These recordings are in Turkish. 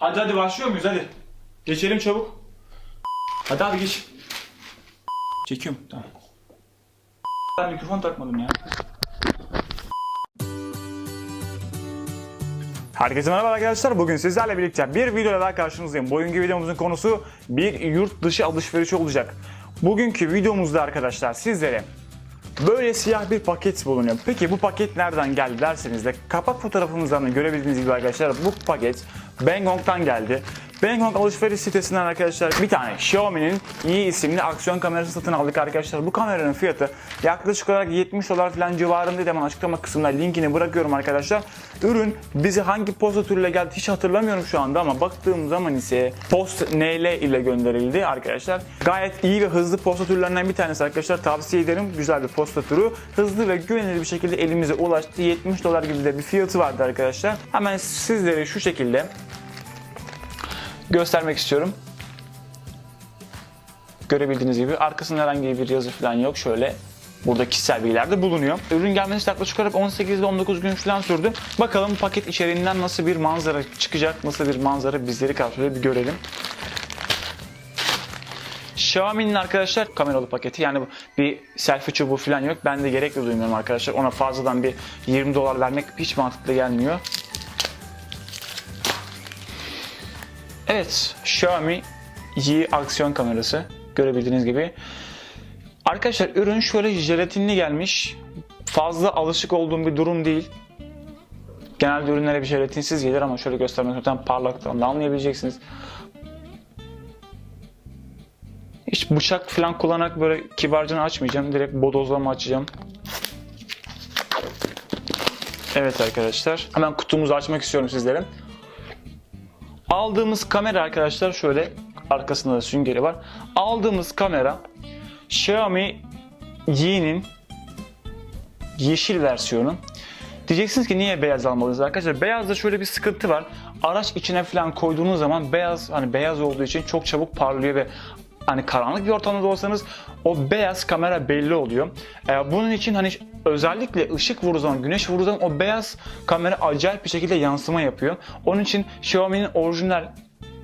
Hadi hadi başlıyor muyuz hadi. Geçelim çabuk. Hadi abi geç. Çekiyorum tamam. Ben mikrofon takmadım ya. Herkese merhaba arkadaşlar. Bugün sizlerle birlikte bir videoyla daha karşınızdayım. Bugünkü videomuzun konusu bir yurt dışı alışverişi olacak. Bugünkü videomuzda arkadaşlar sizlere böyle siyah bir paket bulunuyor. Peki bu paket nereden geldi derseniz de kapak fotoğrafımızdan da görebildiğiniz gibi arkadaşlar bu paket Bangkok'tan geldi. Bangkok alışveriş sitesinden arkadaşlar bir tane Xiaomi'nin iyi isimli aksiyon kamerası satın aldık arkadaşlar. Bu kameranın fiyatı yaklaşık olarak 70 dolar falan civarında hemen açıklama kısmına linkini bırakıyorum arkadaşlar. Ürün bizi hangi posta türüyle geldi hiç hatırlamıyorum şu anda ama baktığım zaman ise Post NL ile gönderildi arkadaşlar. Gayet iyi ve hızlı posta türlerinden bir tanesi arkadaşlar. Tavsiye ederim. Güzel bir posta türü. Hızlı ve güvenilir bir şekilde elimize ulaştı. 70 dolar gibi de bir fiyatı vardı arkadaşlar. Hemen sizlere şu şekilde göstermek istiyorum. Görebildiğiniz gibi arkasında herhangi bir yazı falan yok. Şöyle burada kişisel bilgiler de bulunuyor. Ürün gelmesi yaklaşık olarak 18 ile 19 gün falan sürdü. Bakalım paket içeriğinden nasıl bir manzara çıkacak, nasıl bir manzara bizleri karşılıyor bir görelim. Xiaomi'nin arkadaşlar kameralı paketi yani bir selfie çubuğu falan yok. Ben de gerek de duymuyorum arkadaşlar. Ona fazladan bir 20 dolar vermek hiç mantıklı gelmiyor. Evet, Xiaomi Y aksiyon kamerası görebildiğiniz gibi. Arkadaşlar ürün şöyle jelatinli gelmiş. Fazla alışık olduğum bir durum değil. Genelde ürünlere bir jelatinsiz gelir ama şöyle göstermek zaten parlaktan da anlayabileceksiniz. Hiç bıçak falan kullanarak böyle kibarcını açmayacağım. Direkt bodozlama açacağım. Evet arkadaşlar. Hemen kutumuzu açmak istiyorum sizlere. Aldığımız kamera arkadaşlar şöyle arkasında da süngeri var. Aldığımız kamera Xiaomi Yi'nin yeşil versiyonu. Diyeceksiniz ki niye beyaz almalıyız arkadaşlar? Beyazda şöyle bir sıkıntı var. Araç içine falan koyduğunuz zaman beyaz hani beyaz olduğu için çok çabuk parlıyor ve hani karanlık bir ortamda da olsanız o beyaz kamera belli oluyor. Ee, bunun için hani özellikle ışık vurduğu güneş vurduğu o beyaz kamera acayip bir şekilde yansıma yapıyor. Onun için Xiaomi'nin orijinal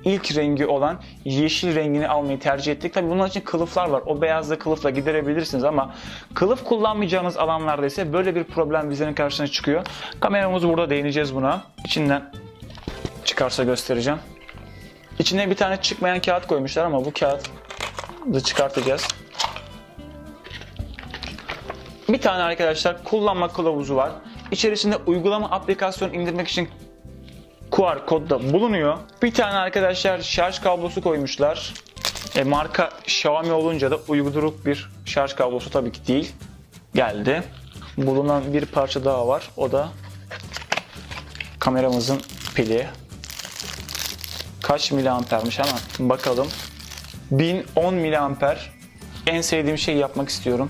ilk rengi olan yeşil rengini almayı tercih ettik. Tabii bunun için kılıflar var. O beyazla kılıfla giderebilirsiniz ama kılıf kullanmayacağınız alanlarda ise böyle bir problem bizlerin karşısına çıkıyor. Kameramızı burada değineceğiz buna. İçinden çıkarsa göstereceğim. İçine bir tane çıkmayan kağıt koymuşlar ama bu kağıt da çıkartacağız. Bir tane arkadaşlar kullanma kılavuzu var. İçerisinde uygulama aplikasyon indirmek için QR kod da bulunuyor. Bir tane arkadaşlar şarj kablosu koymuşlar. E, marka Xiaomi olunca da uyduruk bir şarj kablosu tabii ki değil. Geldi. Bulunan bir parça daha var. O da kameramızın pili. Kaç miliampermiş hemen bakalım. 1010 miliamper. En sevdiğim şeyi yapmak istiyorum.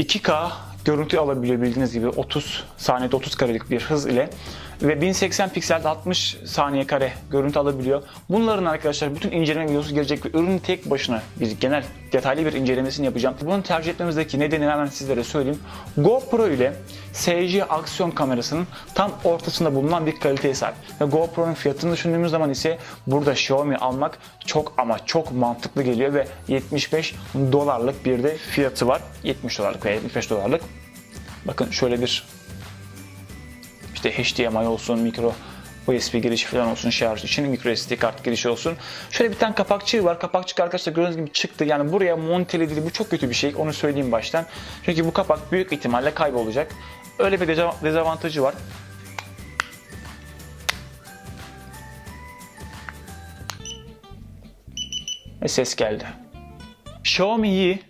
...2K görüntü alabiliyor bildiğiniz gibi 30 saniyede 30 karelik bir hız ile ve 1080 pikselde 60 saniye kare görüntü alabiliyor. Bunların arkadaşlar bütün inceleme videosu gelecek ve ürünün tek başına bir genel detaylı bir incelemesini yapacağım. Bunu tercih etmemizdeki nedeni hemen sizlere söyleyeyim. GoPro ile SJ aksiyon kamerasının tam ortasında bulunan bir kaliteye sahip. Ve GoPro'nun fiyatını düşündüğümüz zaman ise burada Xiaomi almak çok ama çok mantıklı geliyor ve 75 dolarlık bir de fiyatı var. 70 dolarlık veya 75 dolarlık. Bakın şöyle bir işte HDMI olsun, mikro USB girişi falan olsun şarj için micro SD kart girişi olsun. Şöyle bir tane kapakçığı var. Kapakçık arkadaşlar gördüğünüz gibi çıktı. Yani buraya monteledi. Bu çok kötü bir şey. Onu söyleyeyim baştan. Çünkü bu kapak büyük ihtimalle kaybolacak. Öyle bir deza- dezavantajı var. Ve ses geldi. Xiaomi'yi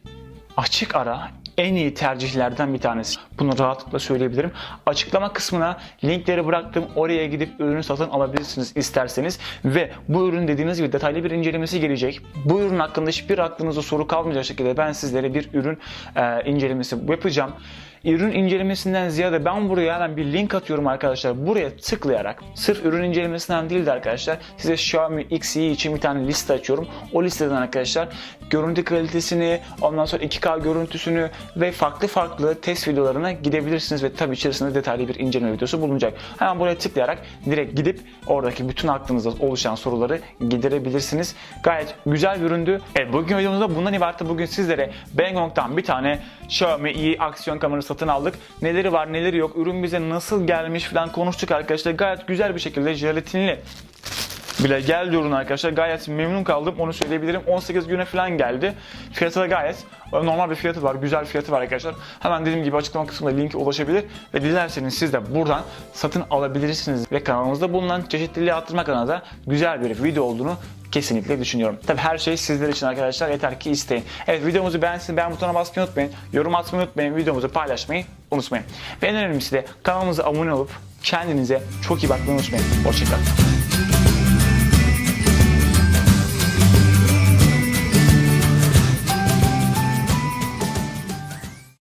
açık ara en iyi tercihlerden bir tanesi. Bunu rahatlıkla söyleyebilirim. Açıklama kısmına linkleri bıraktım. Oraya gidip ürünü satın alabilirsiniz isterseniz. Ve bu ürün dediğimiz gibi detaylı bir incelemesi gelecek. Bu ürün hakkında hiçbir aklınızda soru kalmayacak şekilde ben sizlere bir ürün e, incelemesi yapacağım. Ürün incelemesinden ziyade ben buraya hemen bir link atıyorum arkadaşlar. Buraya tıklayarak sırf ürün incelemesinden değil de arkadaşlar size Xiaomi XE için bir tane liste açıyorum. O listeden arkadaşlar görüntü kalitesini, ondan sonra 2K görüntüsünü ve farklı farklı test videolarına gidebilirsiniz ve tabii içerisinde detaylı bir inceleme videosu bulunacak. Hemen buraya tıklayarak direkt gidip oradaki bütün aklınızda oluşan soruları giderebilirsiniz. Gayet güzel bir üründü. Evet bugün videomuzda bundan ibaret. Bugün sizlere Bangkok'tan bir tane Xiaomi i aksiyon kamerası satın aldık. Neleri var neleri yok, ürün bize nasıl gelmiş falan konuştuk arkadaşlar. Gayet güzel bir şekilde jelatinli bile geldi ürün arkadaşlar. Gayet memnun kaldım. Onu söyleyebilirim. 18 güne falan geldi. Fiyatı da gayet normal bir fiyatı var. Güzel fiyatı var arkadaşlar. Hemen dediğim gibi açıklama kısmında linki ulaşabilir ve dilerseniz siz de buradan satın alabilirsiniz. Ve kanalımızda bulunan çeşitliliği arttırmak adına da güzel bir video olduğunu kesinlikle düşünüyorum. Tabi her şey sizler için arkadaşlar yeter ki isteyin. Evet videomuzu beğensin, beğen butonuna basmayı unutmayın. Yorum atmayı unutmayın, videomuzu paylaşmayı unutmayın. Ve en önemlisi de kanalımıza abone olup kendinize çok iyi bakmayı unutmayın. Hoşçakalın.